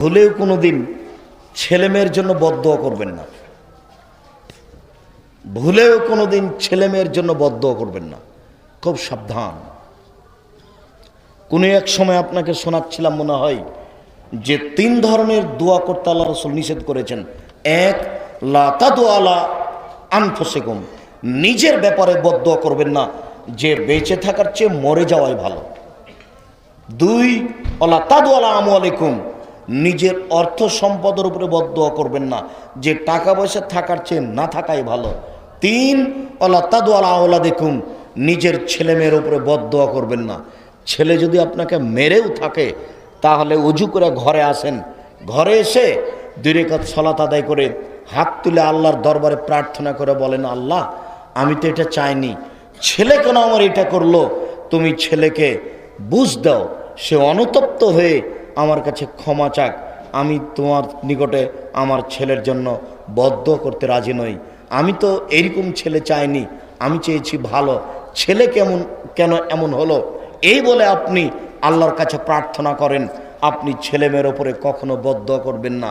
ভুলেও কোনো দিন ছেলেমেয়ের জন্য বদদোয়া করবেন না। ভুলেও কোনো দিন ছেলেমেয়ের জন্য বদদোয়া করবেন না। খুব সাবধান। কোনো এক সময় আপনাকে শোনাচ্ছিলাম মনে হয় যে তিন ধরনের দোয়া করতে আল্লাহ রসুল নিষেধ করেছেন। এক লাতাদু আলা আনফসেকুম। নিজের ব্যাপারে বদদোয়া করবেন না, যে বেঁচে থাকার চেয়ে মরে যাওয়াই ভালো। দুই, অলা তাদু আলা নিজের অর্থ সম্পদের উপরে বদদোয়া করবেন না। যে টাকা পয়সা থাকার চেয়ে না থাকাই ভালো। তিন অলা তাদু আলা আওলা দেখুন নিজের ছেলে মেয়ের উপরে বদদোয়া করবেন না। ছেলে যদি আপনাকে মেরেও থাকে, তাহলে উজু করে ঘরে আসেন। ঘরে এসে দুই রেখাত সলাত আদায় করে হাত তুলে আল্লাহর দরবারে প্রার্থনা করে বলেন, আল্লাহ, আমি তো এটা চাইনি। ছেলে কেন আমার এটা করল? তুমি ছেলেকে বুঝ দাও। সে অনুতপ্ত হয়ে আমার কাছে ক্ষমা চাক। আমি তোমার নিকটে আমার ছেলের জন্য বদ্ধ করতে রাজি নই। আমি তো এইরকম ছেলে চাইনি। আমি চেয়েছি ভালো। ছেলে কেমন, কেন এমন হলো? এই বলে আপনি আল্লাহর কাছে প্রার্থনা করেন। আপনি ছেলেমেয়ের ওপরে কখনো বদ্ধ করবেন না।